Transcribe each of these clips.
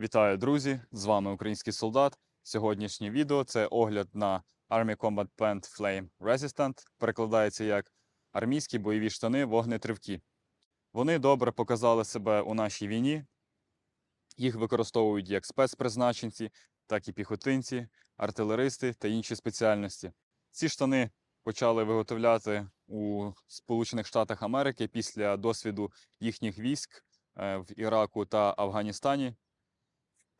Вітаю, друзі! З вами український солдат. Сьогоднішнє відео це огляд на Army Combat Pant Flame Resistant. Перекладається як армійські бойові штани вогнетривкі. Вони добре показали себе у нашій війні. Їх використовують як спецпризначенці, так і піхотинці, артилеристи та інші спеціальності. Ці штани почали виготовляти у Сполучених Штатах Америки після досвіду їхніх військ е, в Іраку та Афганістані.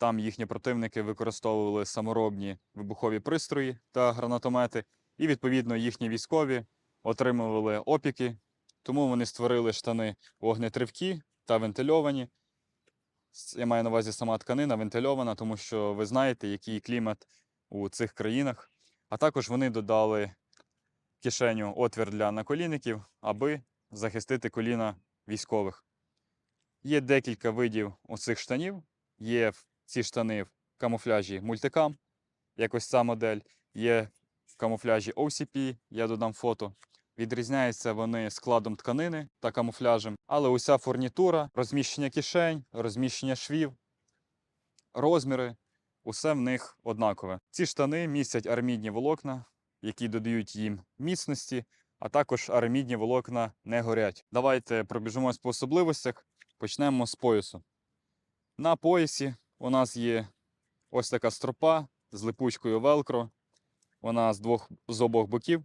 Там їхні противники використовували саморобні вибухові пристрої та гранатомети, і відповідно їхні військові отримували опіки, тому вони створили штани вогнетривкі та вентильовані. Я маю на увазі сама тканина вентильована, тому що ви знаєте, який клімат у цих країнах. А також вони додали кишеню отвір для наколінників, аби захистити коліна військових. Є декілька видів оцих штанів. Є ці штани в камуфляжі мультикам, як ось ця модель. Є в камуфляжі OCP, я додам фото. Відрізняються вони складом тканини та камуфляжем, але уся фурнітура, розміщення кишень, розміщення швів, розміри, усе в них однакове. Ці штани містять армідні волокна, які додають їм міцності, а також армідні волокна не горять. Давайте пробіжимось по особливостях. Почнемо з поясу. На поясі у нас є ось така стропа з липучкою велкро. Вона з двох з обох боків.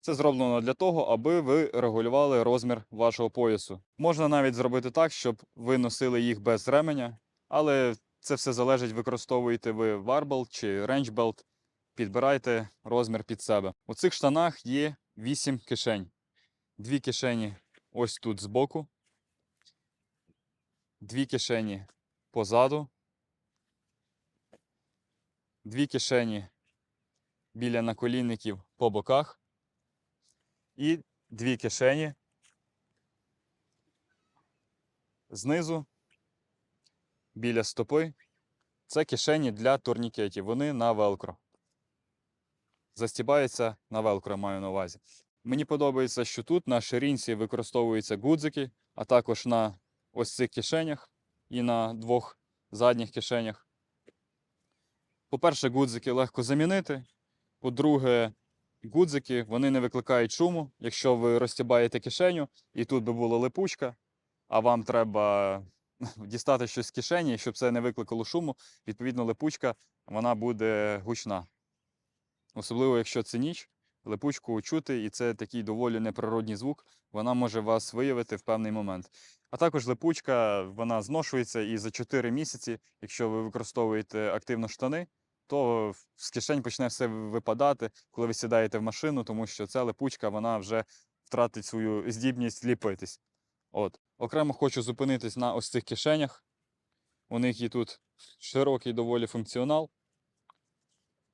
Це зроблено для того, аби ви регулювали розмір вашого поясу. Можна навіть зробити так, щоб ви носили їх без ременя, але це все залежить, використовуєте ви варбел чи ренчбелт. Підбирайте розмір під себе. У цих штанах є 8 кишень. Дві кишені ось тут збоку, дві кишені позаду, дві кишені біля наколінників по боках і дві кишені знизу біля стопи. Це кишені для турнікетів. Вони на велкро. Застібаються на велкро, маю на увазі. Мені подобається, що тут на ширинці використовуються гудзики, а також на ось цих кишенях і на двох задніх кишенях. По-перше, гудзики легко замінити. По-друге, гудзики вони не викликають шуму. Якщо ви розтібаєте кишеню і тут би була липучка, а вам треба дістати щось з кишені, щоб це не викликало шуму, відповідно, липучка вона буде гучна. Особливо, якщо це ніч, липучку чути, і це такий доволі неприродний звук, вона може вас виявити в певний момент. А також липучка вона зношується і за 4 місяці, якщо ви використовуєте активно штани, то з кишень почне все випадати, коли ви сідаєте в машину, тому що ця липучка вона вже втратить свою здібність ліпитись. От. Окремо хочу зупинитись на ось цих кишенях. У них є тут широкий доволі функціонал.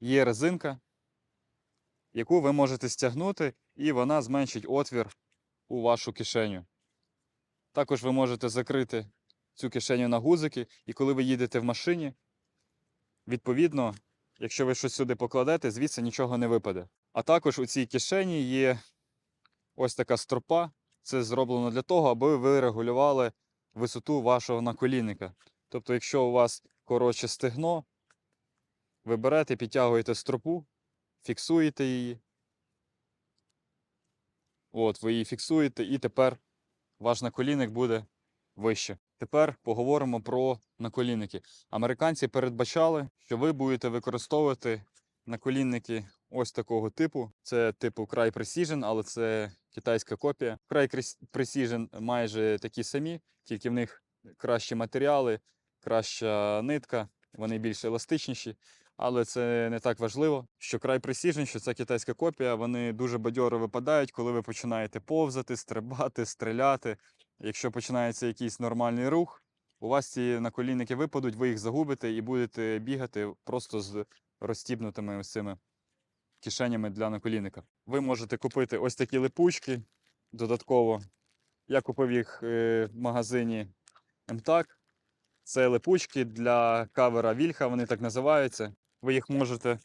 Є резинка, яку ви можете стягнути, і вона зменшить отвір у вашу кишеню. Також ви можете закрити цю кишеню на гузики, і коли ви їдете в машині, відповідно, якщо ви щось сюди покладете, звідси нічого не випаде. А також у цій кишені є ось така стропа. Це зроблено для того, аби ви регулювали висоту вашого наколінника. Тобто, якщо у вас коротше стегно, ви берете, підтягуєте стропу, фіксуєте її. От, ви її фіксуєте, і тепер ваш наколінник буде вище. Тепер поговоримо про наколінники. Американці передбачали, що ви будете використовувати наколінники ось такого типу. Це типу Cry Precision, але це китайська копія. Cres- Precision майже такі самі, тільки в них кращі матеріали, краща нитка, вони більш еластичніші. Але це не так важливо, що Cry Precision, що це китайська копія, вони дуже бадьоро випадають, коли ви починаєте повзати, стрибати, стріляти. Якщо починається якийсь нормальний рух, у вас ці наколінники випадуть, ви їх загубите і будете бігати просто з розстібнутими ось цими кишенями для наколінника. Ви можете купити ось такі липучки додатково. Я купив їх е, в магазині МТАК. Це липучки для кавера Вільха, вони так називаються. Ви їх можете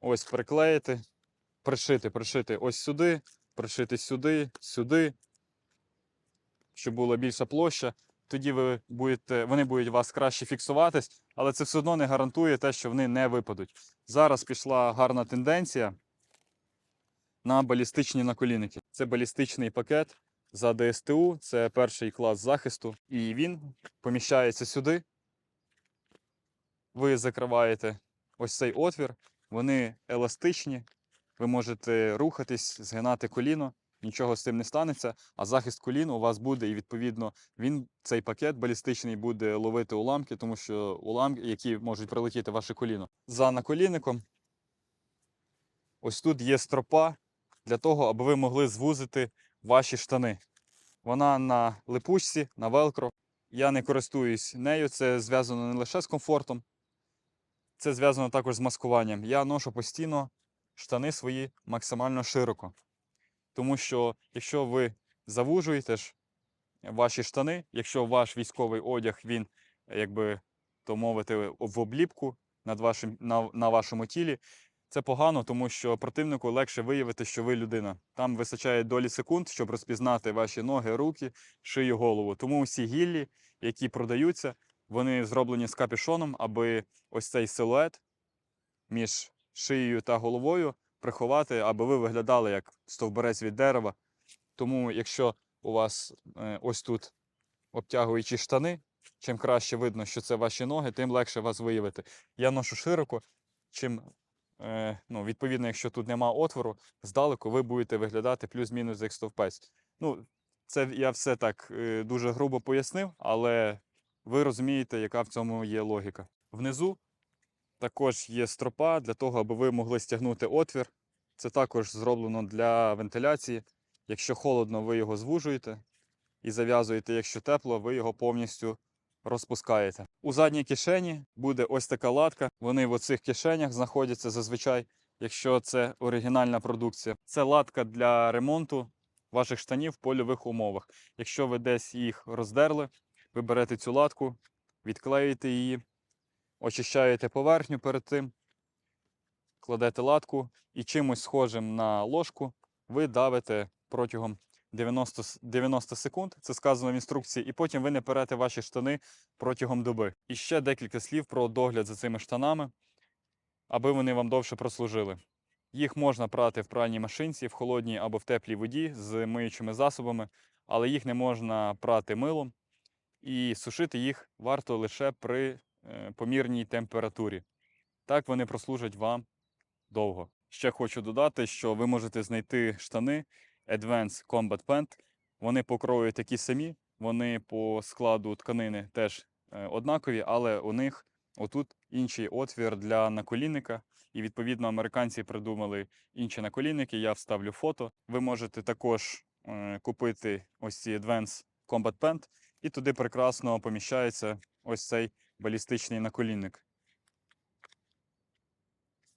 ось приклеїти, пришити, пришити ось сюди, пришити сюди, сюди, щоб була більша площа. тоді ви будете, вони будуть у вас краще фіксуватись, але це все одно не гарантує те, що вони не випадуть. Зараз пішла гарна тенденція на балістичні наколінники. Це балістичний пакет за ДСТУ, це перший клас захисту, і він поміщається сюди. Ви закриваєте ось цей отвір, вони еластичні, ви можете рухатись, згинати коліно, нічого з цим не станеться, а захист колін у вас буде, і відповідно він, цей пакет балістичний, буде ловити уламки, тому що уламки, які можуть прилетіти в ваше коліно. За наколінником ось тут є стропа для того, аби ви могли звузити ваші штани. Вона на липучці, на велкро. Я не користуюсь нею, це зв'язано не лише з комфортом, це зв'язано також з маскуванням. Я ношу постійно штани свої максимально широко. Тому що якщо ви завужуєте ж ваші штани, якщо ваш військовий одяг, він, якби то мовити, в обліпку над вашим, на, на вашому тілі, це погано, тому що противнику легше виявити, що ви людина. Там вистачає долі секунд, щоб розпізнати ваші ноги, руки, шию, голову. Тому усі гіллі, які продаються, вони зроблені з капюшоном, аби ось цей силует між шиєю та головою приховати, аби ви виглядали як стовбурець від дерева. Тому, якщо у вас е, ось тут обтягуючі штани, чим краще видно, що це ваші ноги, тим легше вас виявити. Я ношу широко, чим е, ну, відповідно, якщо тут нема отвору, здалеку ви будете виглядати плюс-мінус як стовпець. Ну, це я все так е, дуже грубо пояснив, але ви розумієте, яка в цьому є логіка. Внизу також є стропа для того, аби ви могли стягнути отвір. Це також зроблено для вентиляції. Якщо холодно, ви його звужуєте і зав'язуєте, якщо тепло, ви його повністю розпускаєте. У задній кишені буде ось така латка. Вони в оцих кишенях знаходяться зазвичай, якщо це оригінальна продукція. Це латка для ремонту ваших штанів в польових умовах. Якщо ви десь їх роздерли, ви берете цю латку, відклеюєте її, очищаєте поверхню перед тим, кладете латку і чимось схожим на ложку ви давите протягом 90, 90 секунд, це сказано в інструкції, і потім ви не перете ваші штани протягом доби. І ще декілька слів про догляд за цими штанами, аби вони вам довше прослужили. Їх можна прати в пральній машинці, в холодній або в теплій воді з миючими засобами, але їх не можна прати милом, і сушити їх варто лише при е, помірній температурі. Так вони прослужать вам довго. Ще хочу додати, що ви можете знайти штани Advanced Combat Pant. Вони по крою такі самі, вони по складу тканини теж е, однакові, але у них отут інший отвір для наколінника. І відповідно американці придумали інші наколінники. Я вставлю фото. Ви можете також е, купити ось ці Advanced Combat Pant, і туди прекрасно поміщається ось цей балістичний наколінник.